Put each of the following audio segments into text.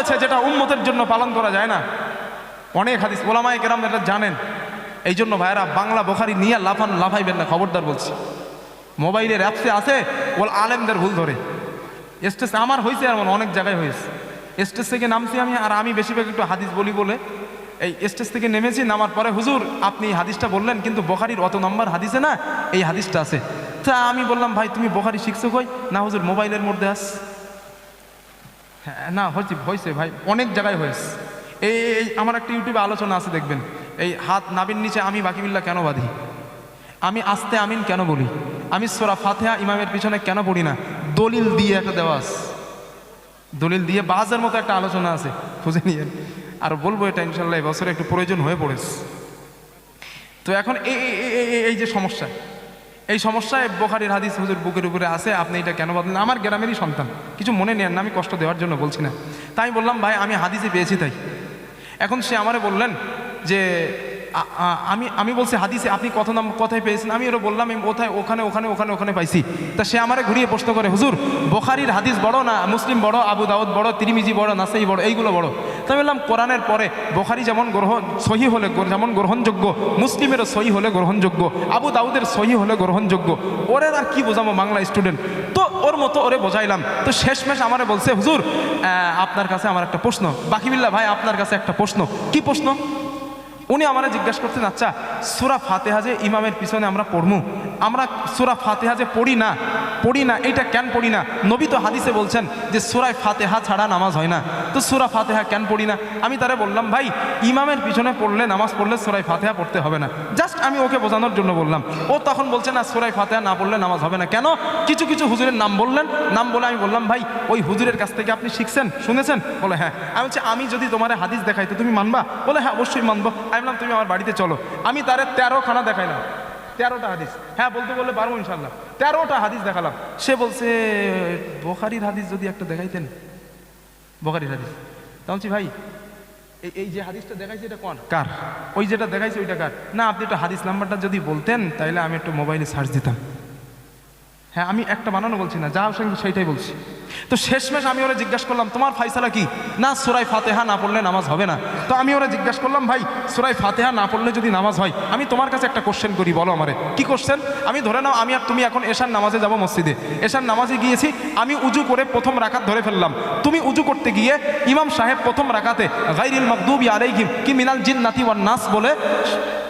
রয়েছে যেটা উম্মতের জন্য পালন করা যায় না। অনেক হাদিস ওলামায় কেরাম এটা জানেন। এই জন্য ভাইরা বাংলা বোখারি নিয়ে লাফান লাফাইবেন না, খবরদার বলছি। মোবাইলের অ্যাপসে আছে, ওল আলেমদের ভুল ধরে। স্টেজ আমার হয়েছে এমন, অনেক জায়গায় হয়েছে স্টেজ থেকে নামছি আমি আর আমি বেশিরভাগ একটু হাদিস বলি বলে। এই স্টেজ থেকে নেমেছি, নামার পরে হুজুর, আপনি এই হাদিসটা বললেন, কিন্তু বোখারির অত নম্বর হাদিসে না, এই হাদিসটা আছে। তা আমি বললাম, ভাই, তুমি বোখারি শিখছো কই? না হুজুর, মোবাইলের মধ্যে আস না হয়েছে হয়েছে ভাই, অনেক জায়গায় হয়েছে। এই এই, আমার একটা ইউটিউবে আলোচনা আছে, দেখবেন। এই হাত নাবির নিচে আমি বাকিবিল্লা কেন বাঁধি? আমি আস্তে আমিন কেন বলি? আমি সোরা ফাতেহা ইমামের পিছনে কেন পড়ি না? দলিল দিয়ে একটা দেওয়া আছে। দলিল দিয়ে বাজের মতো একটা আলোচনা আছে, খুঁজে নিয়ে। আর বলব এটা ইনশাল্লাহ এবছরে একটু প্রয়োজন হয়ে পড়েছে। তো এখন এই- এই যে সমস্যা এই সমস্যায় বোখারির হাদিস হুজুর বুকের উপরে আছে, আপনি এটা কেন বদলেন আমার গ্রামেরই সন্তান, কিছু মনে নেন না, আমি কষ্ট দেওয়ার জন্য বলছি না। তাই বললাম, ভাই, আমি হাদিসে পেয়েছি তাই। এখন সে আমারে বললেন যে আমি আমি বলছি, হাদিসে আপনি কত নাম, কোথায় পেয়েছেন? আমি ওরা বললাম আমি কোথায় ওখানে ওখানে ওখানে ওখানে পাইছি। তা সে আমারে ঘুরিয়ে প্রশ্ন করে, হুজুর, বোখারির হাদিস বড় না মুসলিম বড়, আবু দাউদ বড়, তিরিমিজি বড়, নাসাই বড়, এইগুলো বড়? তো আমি বললাম, কোরআনের পরে বোখারি যেমন গ্রহণ সহি হলে যেমন গ্রহণযোগ্য, মুসলিমেরও সহি হলে গ্রহণযোগ্য, আবু দাউদের সহি হলে গ্রহণযোগ্য, ওরে আর কি বোঝাবো বাংলা স্টুডেন্ট তো ওর মতো ওরে বোঝাইলাম। তো শেষমেশ আমারে বলছে, হুজুর আপনার কাছে আমার একটা প্রশ্ন। বাকিবিল্লা ভাই, আপনার কাছে একটা প্রশ্ন। কি প্রশ্ন? উনি আমারে জিজ্ঞাসা করতেন আচ্ছা সুরা ফাতেহা যে ইমামের পিছনে আমরা পড়মু, আমরা সুরা ফাতেহা যে পড়ি না পড়ি না, এটা কেন পড়ি না? নবী তো হাদিসে বলছেন যে সুরায় ফাতেহা ছাড়া নামাজ হয় না। তো সুরা ফাতেহা কেন পড়ি না? আমি তারে বললাম, ভাই, ইমামের পিছনে পড়লে, নামাজ পড়লে সুরাই ফাতেহা পড়তে হবে না। জাস্ট আমি ওকে বোঝানোর জন্য বললাম। ও তখন বলছে, না সুরাই ফাতেহা না পড়লে নামাজ হবে না। কেন? কিছু কিছু হুজুরের নাম বললেন। নাম বলে আমি বললাম, ভাই, ওই হুজুরের কাছ থেকে আপনি শিখছেন, শুনেছেন? বলে হ্যাঁ। আমি বলছি, আমি যদি তোমার হাদিস দেখাই, তো তুমি মানবা? বলে হ্যাঁ অবশ্যই মানবো। আমি বললাম, তুমি আমার বাড়িতে চলো। আমি তারে তেরো খানা দেখাইলাম। তেরোটা হাদিস। হ্যাঁ বলতে বললে পারব ইনশাল্লাহ তেরোটা হাদিস দেখালাম। সে বলছে, বোখারির হাদিস যদি একটা দেখাইতেন। বোখারির হাদিস। তা বলছি ভাই, এই যে হাদিসটা দেখাইছে এটা কোন? কার? ওই যেটা দেখাইছে ওইটা কার? না, আপনি একটা হাদিস নাম্বারটা যদি বলতেন তাহলে আমি একটু মোবাইলে সার্চ দিতাম। হ্যাঁ আমি একটা বানানো বলছি না, যা সঙ্গে সেইটাই বলছি। তো শেষমেশ আমি ওরা জিজ্ঞাসা করলাম, তোমার ফাইসালা কি? না সুরাই ফাতেহা না পড়লে নামাজ হবে না। তো আমি ওরা জিজ্ঞাসা করলাম, ভাই সুরাই ফাতেহা না পড়লে যদি নামাজ হয়? আমি তোমার কাছে একটা কোশ্চেন করি, বলো আমারে। কি কোশ্চেন আমি ধরে নাও, আমি আর তুমি এখন এশার নামাজে যাব মসজিদে। এশার নামাজে গিয়েছি, আমি উজু করে প্রথম রাকাত ধরে ফেললাম। তুমি উজু করতে গিয়ে ইমাম সাহেব প্রথম রাকাতে গাইরিল মকদুব আলাইহিম কি মিনাল জিন নাতি ওয়ান নাস বলে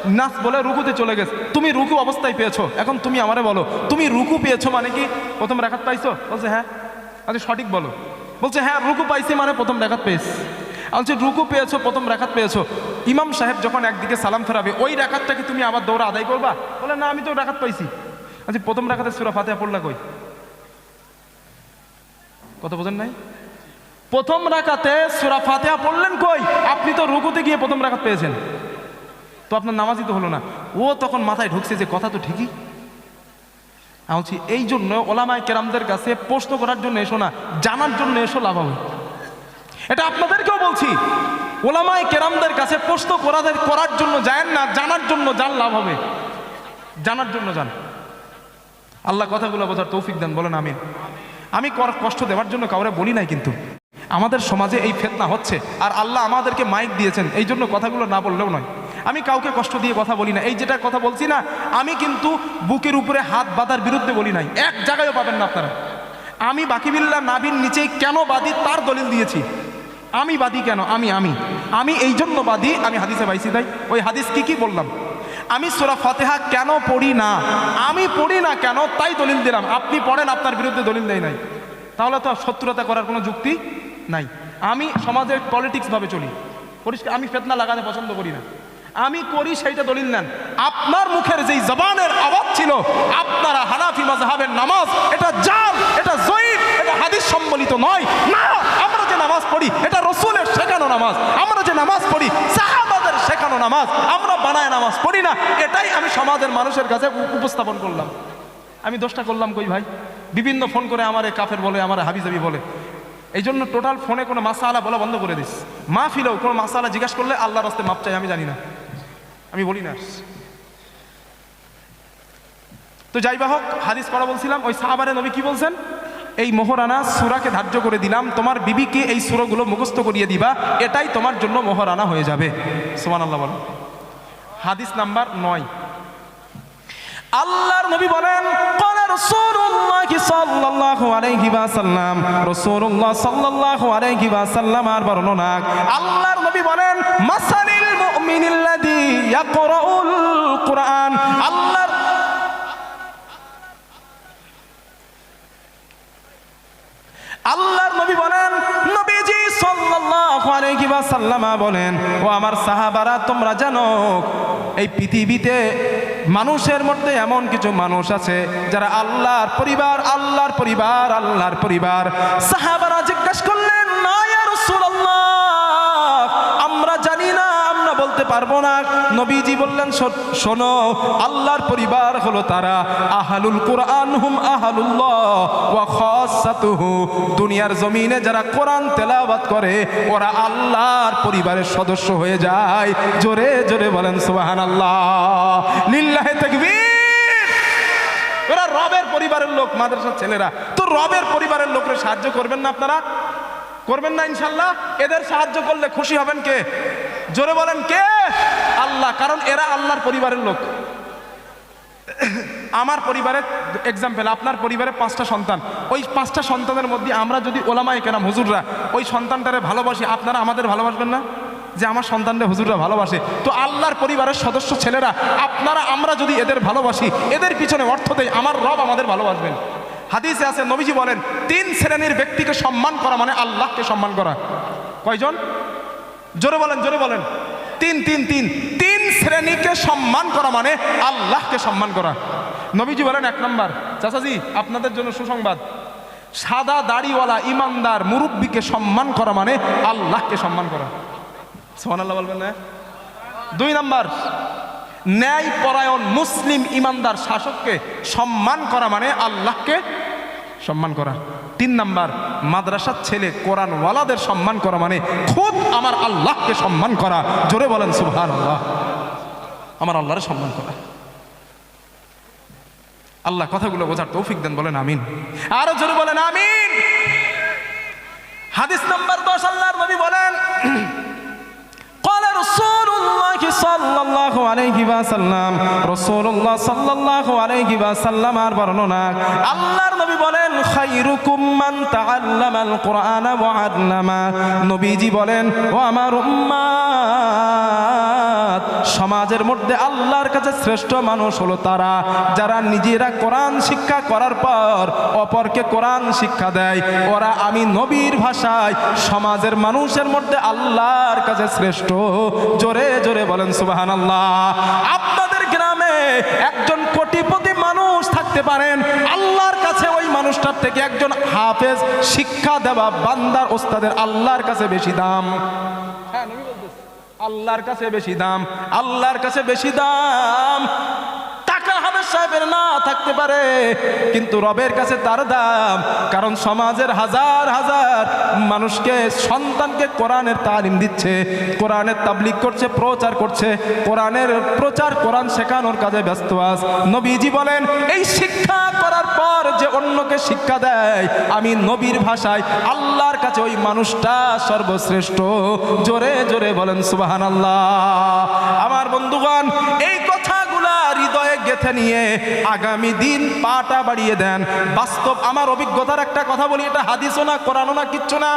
নাস বলে রুকুতে চলে গেছে। তুমি রুকু অবস্থায় পেয়েছ। এখন তুমি আমারে বলো, তুমি রুকু পেয়েছ মানে কি? প্রথম রেখাত পাইছো? বলছে হ্যাঁ। আচ্ছা সঠিক বলো। বলছে হ্যাঁ রুকু পাইছি মানে প্রথম রেখাত পেয়েছি। বলছে, রুকু পেয়েছ, প্রথম রেখাত পেয়েছ। ইমাম সাহেব যখন একদিকে সালাম ফেরাবে, ওই রেখাতটাকে তুমি আবার দৌড়া আদায় করবা? বলে, না, আমি তো রেখাত পাইছি। আচ্ছা প্রথম রেখাতে সুরা ফাতেহা পড়লা কই? কত বোঝেন নাই? প্রথম রাকাতে সুরা ফাতেহা পড়লেন কই? আপনি তো রুকুতে গিয়ে প্রথম রাকাত পেয়েছেন। তো আপনার নামাজই তো হলো না। ও তখন মাথায় ঢুকছে যে কথা তো ঠিকই। আমি বলছি, এই জন্য ওলামায় কেরামদের কাছে প্রশ্ন করার জন্য এসো না, জানার জন্য এসো লাভ হবে এটা আপনাদেরকেও বলছি, ওলামায় কেরামদের কাছে প্রশ্ন করাদের করার জন্য যায় না, জানার জন্য যান, লাভ হবে। জানার জন্য যান। আল্লাহ কথাগুলো বোঝার তৌফিক দেন, বলেন আমি আমি কষ্ট দেওয়ার জন্য কাউরে বলি নাই কিন্তু। আমাদের সমাজে এই ফেতনা হচ্ছে, আর আল্লাহ আমাদেরকে মাইক দিয়েছেন, এই জন্য কথাগুলো না বললেও নয়। আমি কাউকে কষ্ট দিয়ে কথা বলি না। এই যেটা কথা বলছি না, আমি কিন্তু বুকের উপরে হাত বাঁধার বিরুদ্ধে বলি নাই। এক জায়গায়ও পাবেন না আপনারা। আমি বাকিবিল্লা নাবির নিচেই কেন বাদী তার দলিল দিয়েছি। আমি বাদী কেন? আমি আমি। আমি এই জন্য বাদী, আমি হাদিসে পাইছি তাই। ওই হাদিস কি কি বললাম? আমি সোরা ফতেহা কেন পড়ি না? আমি পড়ি না কেন? তাই দলিল দিলাম। আপনি পড়েন, আপনার বিরুদ্ধে দলিল দেয় নাই। তাহলে তো শত্রুতা করার কোনো যুক্তি নাই। আমি সমাজের পলিটিক্সভাবে চলি। পরিষ্কার, আমি ফেতনা লাগাতে পছন্দ করি না। আমি করি সেইটা দলিল নেন। আপনার মুখের যেই জবানের আওয়াজ ছিল, আপনারা হানাফি মাজহাবের নামাজ, এটা জাল এটা জয়ীব এটা হাদিস সম্বলিত নয়। না, আমরা যে নামাজ পড়ি, এটা রসুলের শেখানো নামাজ, আমরা যে নামাজ পড়ি, সাহাবাদের শেখানো নামাজ, আমরা বানায় নামাজ পড়ি না, এটাই আমি সমাজের মানুষের কাছে উপস্থাপন করলাম। আমি দোষটা করলাম কই ভাই? বিভিন্ন ফোন করে আমার কাফের বলে, আমার হাবিজাবি বলে। এই জন্য টোটাল ফোনে কোনো মাসালা বলা বন্ধ করে দিস। মা ফিলেও কোনো মাসালা জিজ্ঞাসা করলে আল্লাহ রাস্তে মাপ চাই, আমি জানি না। আমি বলি না। তো যাই বা হোক, হাদিস পড়া বলছিলাম, ওই সাহাবারে নবী কি বলছেন? এই মোহরানা সুরাকে ধার্য করে দিলাম, তোমার বিবিকে এই সুরগুলো মুখস্থ করিয়ে দিবা, এটাই তোমার জন্য মোহরানা হয়ে যাবে। সোমান আল্লাহ বলো। হাদিস নাম্বার নয়। আল্লাহর নবী বলেন আল্লাহর নবী বলেন, মাসালিল মুমিনিল্লাযী ইয়াকরাউল কুরআন। আল্লাহর আল্লাহর নবী বলেন, নবীজি সাল্লাল্লাহু আলাইহি ওয়াসাল্লাম বলেন, ও আমার সাহাবারা, তোমরা জানো, এই পৃথিবীতে মানুষের মধ্যে এমন কিছু মানুষ আছে, যারা আল্লাহর পরিবার আল্লাহর পরিবার আল্লাহর পরিবার। সাহাবারা জিজ্ঞাসা করলেন, না ইয়া রাসূলুল্লাহ, আমরা জানি না, আমরা বলতে পারব না। নবীজি বললেন, "শো- শোনো, আল্লাহর পরিবার হলো তারা। আহালুল কোরআন হুম আহালুল্লাহ দুনিয়ার জমিনে যারা কোরআন তেলাওয়াত করে, ওরা আল্লাহর পরিবারের সদস্য হয়ে যায়। জোরে জোরে বলেন সোহান সুবহানাল্লাহ। লিল্লাহি তাকবীর। ওরা রবের পরিবারের লোক, মাদ্রাসার ছেলেরা। তো রবের পরিবারের লোকরা সাহায্য করবেন না আপনারা? করবেন না ইনশাল্লাহ? এদের সাহায্য করলে খুশি হবেন কে? জোরে বলেন কে? আল্লাহ, কারণ এরা আল্লাহর পরিবারের লোক। আমার পরিবারের এক্সাম্পল আপনার পরিবারে পাঁচটা সন্তান। ওই পাঁচটা সন্তানের মধ্যে আমরা যদি ওলামায় কেনাম হুজুররা, ওই সন্তানটারে ভালোবাসি, আপনারা আমাদের ভালোবাসবেন না? যে আমার সন্তানরা হুজুররা ভালোবাসে। তো আল্লাহর পরিবারের সদস্য ছেলেরা, আপনারা, আমরা যদি এদের ভালোবাসি, এদের পিছনে অর্থ দেয় আমার রব আমাদের ভালোবাসবেন। হাদিসে আছে, নবীজি বলেন, তিন শ্রেণির ব্যক্তিকে সম্মান করা মানে আল্লাহকে সম্মান করা। কয়জন? জোরে বলেন জোরে বলেন। তিন তিন তিন। তিন শ্রেণীকে সম্মান করা মানে আল্লাহকে সম্মান করা। নবীজি বলেন এক নম্বর, চাচাজি, আপনাদের জন্য সুসংবাদ। সাদা দাড়িওয়ালা ইমানদার মুরব্বীকে সম্মান করা মানে আল্লাহকে সম্মান করা। সোহান আল্লাহ বলবেন না? দুই নম্বর ন্যায় পরায়ণ মুসলিম ইমানদার শাসককে সম্মান করা মানে আল্লাহকে সম্মান করা। তিন নাম্বার, মাদ্রাসার ছেলে কোরআনওয়ালাদের সম্মান করা মানে খুব আমার আল্লাহকে সম্মান করা। জোরে বলেন সুবহান আল্লাহ আমার আল্লাহরে সম্মান করা। আল্লাহ কথাগুলো বোঝার তৌফিক দেন, বলেন আমিন। আরও জোরে বলেন, আমিন। হাদিস নাম্বার দশ, আল্লাহর নবী বলেন রাসূলুল্লাহ সাল্লাল্লাহু আলাইহি ওয়াসাল্লাম, রাসূলুল্লাহ সাল্লাল্লাহু আর বর্ণনা, আল্লাহর নবী বলেন, খায়রুকুম মান তাআল্লামাল কোরআন ওয়া আল্লামা। নবীজি বলেন, ও আমার উম্মা উম্মাত সমাজের মধ্যে আল্লাহর কাছে শ্রেষ্ঠ মানুষ হলো তারা। যারা নিজেরা কোরআন শিক্ষা করার পর অপরকে কোরআন শিক্ষা দেয়, ওরা আমি নবীর ভাষায় সমাজের মানুষের মধ্যে আল্লাহর কাছে শ্রেষ্ঠ। জোরে জোরে বলেন সুবাহান আল্লাহ আপনাদের গ্রামে একজন কোটিপতি মানুষ থাকতে পারেন, আল্লাহর কাছে ওই মানুষটার থেকে একজন হাফেজ শিক্ষা দেওয়া বান্দার ওস্তাদের আল্লাহর কাছে বেশি দাম। হ্যাঁ আল্লাহর কাছে বেশি দাম আল্লাহর কাছে বেশি দাম। সাহেবের না থাকতে পারে। কিন্তু রবের কাছে তার দাম। কারণ সমাজের হাজার হাজার মানুষকে সন্তানকে কোরআনের তালিম দিচ্ছে, কোরআনের তাবলিক করছে, প্রচার করছে, কোরআনের প্রচার কোরআন শেখানোর কাজে ব্যস্ত আস নবীজি বলেন, এই শিক্ষা করার পর যে অন্যকে শিক্ষা দেয়, আমি নবীর ভাষায় আল্লাহর কাছে ওই মানুষটা সর্বশ্রেষ্ঠ। জোরে জোরে বলেন সুবাহান আল্লাহ আমার বন্ধুগণ, এই হৃদয়ে গেথে নিয়ে আগামী দিন পাটা বাড়িয়ে দেন। বাস্তব আমার অভিজ্ঞতার একটা কথা বলি, এটা হাদিসও না, কোরআনও না, কিচ্ছু না।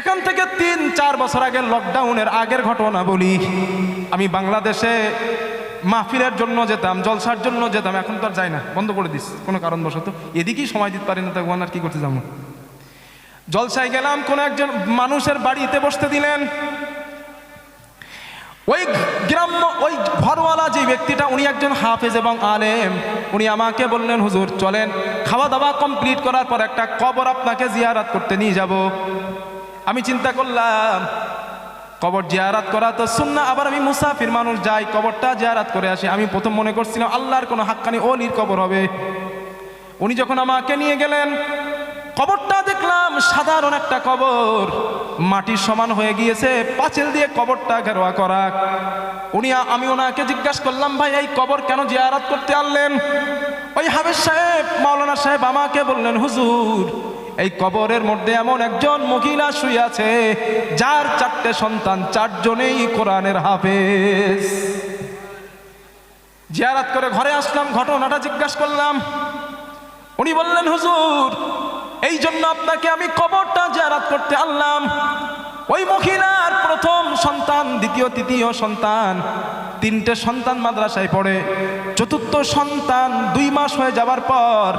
এখান থেকে তিন, চার বছর আগে লকডাউনের আগের ঘটনা বলি। আমি বাংলাদেশে মাহফিলের জন্য যেতাম, জলসার জন্য যেতাম, এখন তো আর যাই না, বন্ধ করে দিস, কোনো কারণবশত। এদিকেই সময় দিতে পারি না তখন আর কি করতে যাব। জলসায় গেলাম, কোনো একজন মানুষের বাড়িতে বসতে দিলেন। ওই গ্রাম্য, ওই ঘরওয়ালা যে ব্যক্তিটা, উনি একজন হাফেজ এবং আলেম। উনি আমাকে বললেন, হুজুর, চলেন খাওয়া দাওয়া কমপ্লিট করার পর একটা কবর আপনাকে জিয়ারাত করতে নিয়ে যাব। আমি চিন্তা করলাম, কবর জিয়ারাত করা তো শুননা আবার আমি মুসাফির মানুষ যাই, কবরটা জিয়ারাত করে আসি। আমি প্রথম মনে করছিলাম, আল্লাহর কোনো হাক্কানি অলির কবর হবে। উনি যখন আমাকে নিয়ে গেলেন, কবরটা দেখলাম সাধারণ একটা কবর। মাটির সমান হয়ে গিয়েছে, পাঁচিল দিয়ে কবরটা ঘেরোয়া করা। উনি আমি ওনাকে জিজ্ঞাসা করলাম, ভাই, এই কবর কেন জিয়ারাত করতে আনলেন? ওই হাবেজ সাহেব, মাওলানা সাহেব আমাকে বললেন, হুজুর, এই কবরের মধ্যে এমন একজন মহিলা শুয়ে আছে, যার চারটে সন্তান চারজনেই কোরআনের হাফেজ। জিয়ারাত করে ঘরে আসলাম, ঘটনাটা জিজ্ঞাসা করলাম। উনি বললেন, হুজুর এই জন্য আপনাকে আমি কবরটা জিয়ারাত করতে আনলাম। ওই মহিলার প্রথম সন্তান, দ্বিতীয়, তৃতীয় সন্তান, তিনটে সন্তান মাদ্রাসায় পড়ে। চতুর্থ সন্তান দুই মাস হয়ে যাবার পর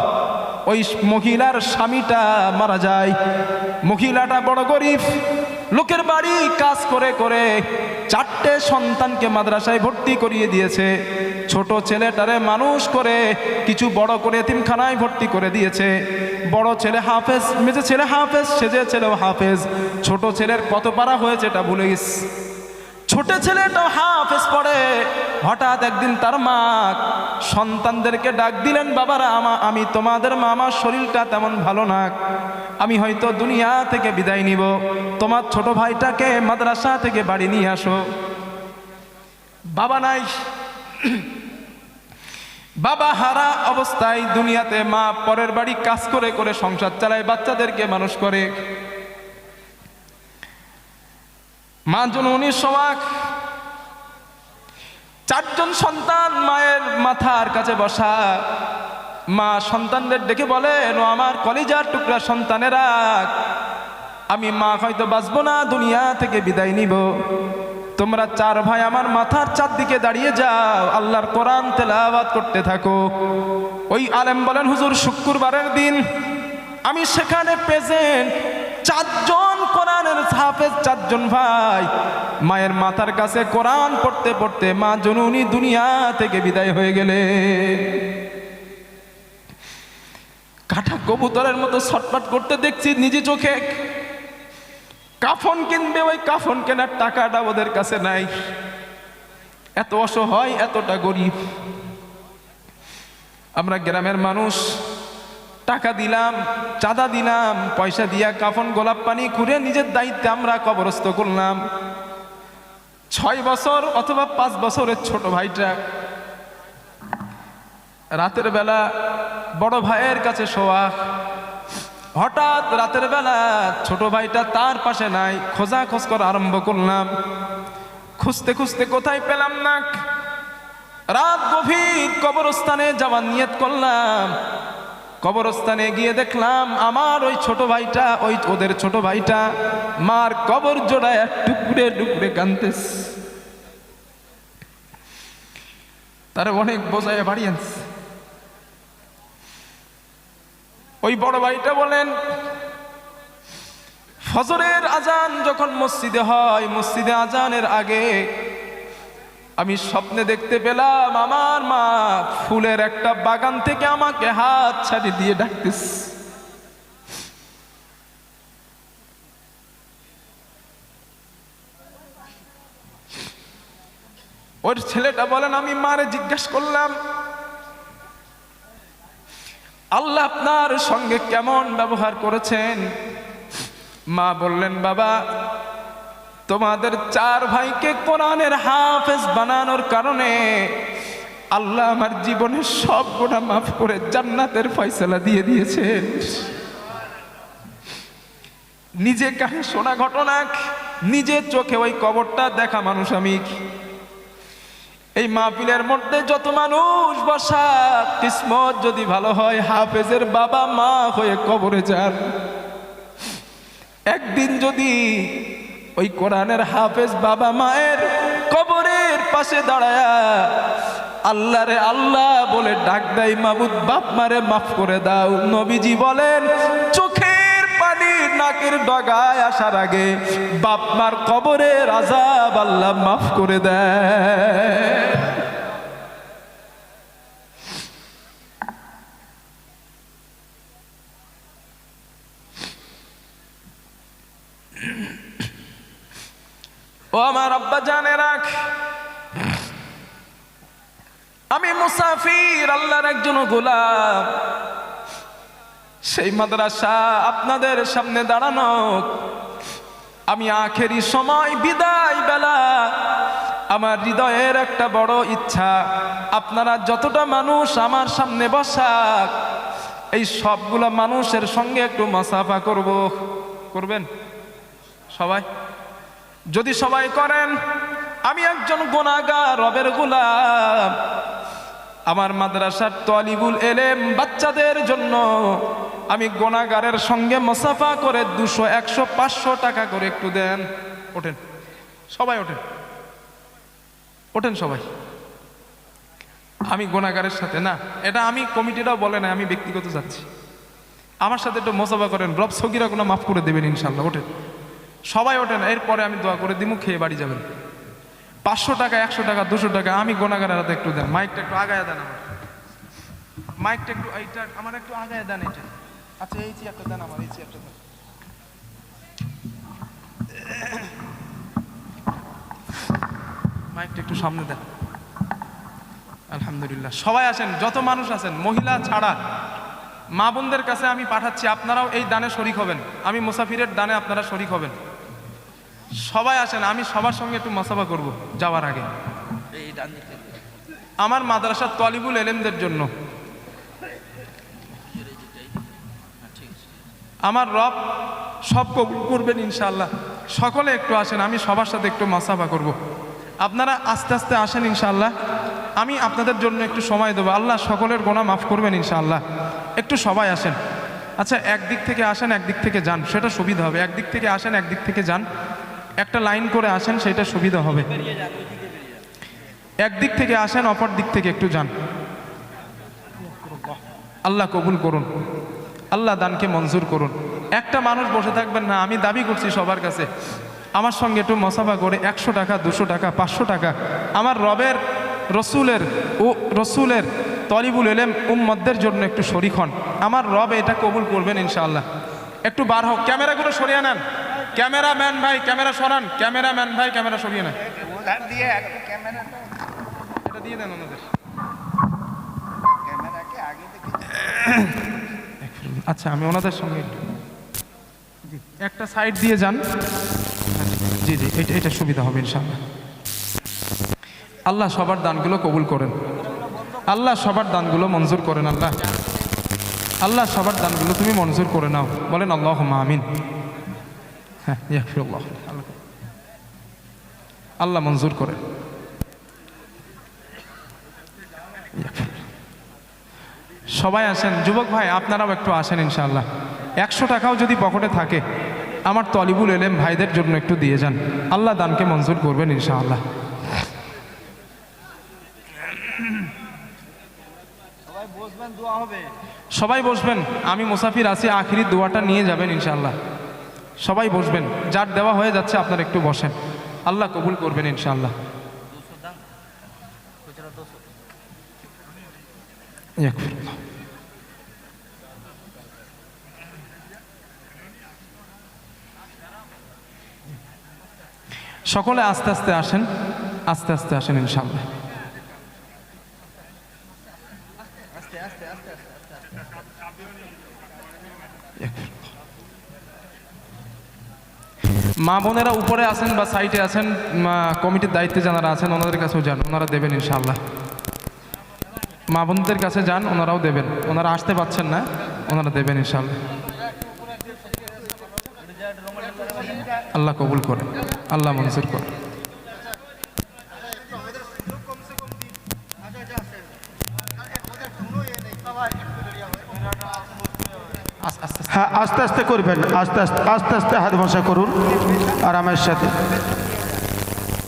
ওই মহিলার স্বামীটা মারা যায়। মহিলাটা বড় গরিব, লোকের বাড়ি কাজ করে করে চারটে সন্তানকে মাদ্রাসায় ভর্তি করিয়ে দিয়েছে। ছোট ছেলেটারে মানুষ করে, কিছু বড় করে তিনখানায় ভর্তি করে দিয়েছে। বড় ছেলে হাফেজ, মেজে ছেলে হাফেজ, সেজে ছেলেও হাফেজ। ছোট ছেলের কত পারা হয়েছে এটা ভুলে গেছি ছোট ছেলেটাও হাফেজ পড়ে, হঠাৎ একদিন তার মা সন্তানদেরকে ডাক দিলেন, বাবারা, আমা, আমি তোমাদের মা আমার শরীরটা তেমন ভালো না। আমি হয়তো দুনিয়া থেকে বিদায় নিব। তোমার ছোট ভাইটাকে মাদ্রাসা থেকে বাড়ি নিয়ে আসো। বাবা নাই। বাবা হারা অবস্থায় দুনিয়াতে মা পরের বাড়ি কাজ করে করে সংসার চালায়, বাচ্চাদেরকে মানুষ করে। মা জননীর সমাক চারজন সন্তান মায়ের মাথার কাছে বসা। মা সন্তানদের ডেকে বলেন, ও আমার কলিজার টুকরা সন্তানেরা, আমি মা হয়তো বাঁচবো না, দুনিয়া থেকে বিদায় নিব। তোমরা চার ভাই আমার মাথার চারদিকে দাঁড়িয়ে যাও, আল্লাহর কোরআন তেলাওয়াত করতে থাকো। ওই আলেম বলেন, হুজুর, শুক্রবারের দিন আমি সেখানে প্রেজেন্ট চারজন কোরআনের হাফেজ, চারজন ভাই। মায়ের মাথার কাছে কোরআন পড়তে পড়তে মা জননী দুনিয়া থেকে বিদায় হয়ে গেলে। কাঠা কবুতরের মতো ছটপট করতে দেখছি, নিজে চোখে কাফন কিনবে, ওই কাফন কেনার টাকাটা ওদের কাছে নাই। এত অসহায়, এতটা গরিব। আমরা গ্রামের মানুষ, টাকা দিলাম, চাঁদা দিলাম, পয়সা দিয়া কাফন গোলাপ পানি ঘুরে নিজের দায়িত্বে আমরা কবরস্থ করলাম। ছয় বছর অথবা পাঁচ বছরের ছোট ভাইটা রাতের বেলা বড় ভাইয়ের কাছে শোয়া হঠাৎ রাতের বেলা ছোট ভাইটা তার পাশে নাই খোঁজা খোঁজ করা আরম্ভ করলাম। খুঁজতে খুঁজতে কোথায় পেলাম না? রাত গভীর কবরস্থানে যাওয়ার নিয়ত করলাম। কবরস্থানে গিয়ে দেখলাম আমার ওই ছোট ভাইটা, ওই ওদের ছোট ভাইটা মার কবর জোড়ায় টুকরে টুকরে কানতেস তারা অনেক বোঝায় বাড়ি ওই বড় ভাইটা বলেন, ফজরের আজান যখন মসজিদে হয়, মসজিদে আজানের আগে আমি স্বপ্নে দেখতে পেলাম আমার মা ফুলের একটা বাগান থেকে আমাকে হাত ছাড়ি দিয়ে ডাকতেস ওর ছেলেটা বলেন, আমি মারে জিজ্ঞাসা করলাম আল্লাহ আপনার সঙ্গে কেমন ব্যবহার করেছেন? মা বললেন, বাবা, তোমাদের চার ভাইকে কোরআনের হাফেজ বানানোর কারণে আল্লাহ আমার জীবনের সব গোটা মাফ করে জান্নাতের ফয়সলা দিয়ে দিয়েছেন। নিজে কাহে শোনা ঘটনা নিজের চোখে ওই কবরটা দেখা মানুষ আমি এই মাহফিলের মধ্যে যত মানুষ বসা কিসমত যদি ভালো হয়, হাফেজের বাবা মা হয়ে কবরে যান। একদিন যদি ওই কোরআনের হাফেজ বাবা মায়ের কবরের পাশে দাঁড়ায়া আল্লাহ রে আল্লাহ বলে ডাক দেয় মাবুদ বাপ মারে মাফ করে দাও। নবীজি বলেন পানি নাকের ডগায় আসার আগে বাপ মার কবরের আজাব আল্লাহ মাফ করে দেয় ও আমার আব্বা জানে রাখ। আমি মুসাফির, আল্লাহর একজন গোলাম। সেই মাদ্রাসা আপনাদের সামনে দাঁড়ানো। আমি আখেরি সময়, বিদায় বেলা, আমার হৃদয়ের একটা বড় ইচ্ছা। আপনারা যতটা মানুষ আমার সামনে বসাক, এই সবগুলা মানুষের সঙ্গে একটু মাসাফা করব। করবেন? সবাই? যদি সবাই করেন, আমি একজন গোনাগার রবের গোলাম। আমার মাদ্রাসার তলিবুল এলেম বাচ্চাদের জন্য আমি গোনাগারের সঙ্গে মোসাফা করে দুশো, একশো, পাঁচশো টাকা করে একটু দেন। ওঠেন। সবাই ওঠেন। ওঠেন সবাই। আমি গোনাগারের সাথে, না, এটা আমি কমিটিটাও বলে না আমি ব্যক্তিগত যাচ্ছি। আমার সাথে একটু মোসাফা করেন, রব সগিরা কোনো মাফ করে দেবেন ইনশাল্লাহ ওঠেন। সবাই ওঠেন, এরপরে আমি দোয়া করে দিমু, খেয়ে বাড়ি যাবেন। পাঁচশো টাকা, একশো টাকা, দুশো টাকা, আমি গোনাগারের হাতে একটু দেন। মাইকটা একটু আগায় দেন আমার। মাইকটা একটু, এইটা আমার একটু আগায় দেন এটা। আচ্ছা এই চেয়ারটা দেন আমার এই চেয়ারটা দেন। মাইকটা একটু সামনে দেন। আলহামদুলিল্লাহ। সবাই আছেন যত মানুষ আছেন মহিলা ছাড়া। মা বোনদের কাছে আমি পাঠাচ্ছি আপনারাও এই দানে শরিক হবেন। আমি মুসাফিরের দানে আপনারা শরিক হবেন। সবাই আসেন আমি সবার সঙ্গে একটু মশাফা করব যাওয়ার আগে। আমার মাদ্রাসার তলিবুল এলেমদের জন্য। আমার রব সব কবুল করবেন ইনশাআল্লাহ। সকলে একটু আসেন, আমি সবার সাথে একটু মাসাফা করব। আপনারা আস্তে আস্তে আসেন ইনশাআল্লাহ। আমি আপনাদের জন্য একটু সময় দেবো। আল্লাহ সকলের গোনা মাফ করবেন ইনশাআল্লাহ। একটু সবাই আসেন। আচ্ছা একদিক থেকে আসেন, একদিক থেকে যান। সেটা সুবিধা হবে। একদিক থেকে আসেন, একদিক থেকে যান। একটা লাইন করে আসেন, সেটা সুবিধা হবে। একদিক থেকে আসেন, অপর দিক থেকে একটু যান। আল্লাহ কবুল করুন। আল্লাহ দানকে মঞ্জুর করুন। একটা মানুষ বসে থাকবেন না আমি দাবি করছি সবার কাছে। আমার সঙ্গে একটু মশাফা করে একশো টাকা দুশো টাকা পাঁচশো টাকা। আমার রবের রসুলের ও রসুলের তলিবুল এলেম উম্মদের জন্য একটু শরিক হন। আমার রব এটা কবুল করবেন ইনশাআল্লাহ। একটু বার হোক ক্যামেরাগুলো সরিয়ে নেন। ক্যামেরাম্যান ভাই ক্যামেরা সরান। ক্যামেরাম্যান ভাই ক্যামেরা সরিয়ে নেন। দিয়ে এটা দিয়ে দেন ওনাদের। ক্যামেরাকে আগে থেকে আচ্ছা আমি ওনাদের সঙ্গে একটু জি একটা সাইড দিয়ে যান। জি জি, এটা এটা সুবিধা হবে ইনশাআল্লাহ। আল্লাহ সবার দানগুলো কবুল করেন। আল্লাহ সবার দানগুলো মঞ্জুর করেন, আল্লাহ। আল্লাহ সবার দানগুলো তুমি মঞ্জুর করে নাও। বলেন আল্লাহ আমিন। হ্যাঁ আল্লাহ মঞ্জুর করেন। সবাই আসেন। যুবক ভাই আপনারাও একটু আসেন ইনশাল্লাহ একশো টাকাও যদি পকেটে থাকে আমার তলিবুল এলেম ভাইদের জন্য একটু দিয়ে যান। আল্লাহ দানকে মঞ্জুর করবেন ইনশাআল্লাহ। সবাই বসবেন হবে। সবাই বসবেন আমি মুসাফির আছি আখিরি দোয়াটা নিয়ে যাবেন ইনশাআল্লাহ। সবাই বসবেন যার দেওয়া হয়ে যাচ্ছে আপনারা একটু বসেন। আল্লাহ কবুল করবেন ইনশাআল্লাহ। সকলে আস্তে আস্তে আসেন, আস্তে আস্তে আসেন ইনশাল্লাহ মা বোনেরা উপরে আছেন বা সাইটে আছেন কমিটির দায়িত্বে যারা আছেন, ওনাদের কাছেও যান, ওনারা দেবেন ইনশাআল্লাহ। মা বোনদের কাছে যান, ওনারাও দেবেন। ওনারা আসতে পাচ্ছেন না, ওনারা দেবেন ইনশাআল্লাহ। আল্লাহ কবুল করে আল্লাহ মনসুর করে। হ্যাঁ আস্তে আস্তে করবেন আস্তে আস্তে আস্তে আস্তে হাত ভাষা করুন আরামের সাথে।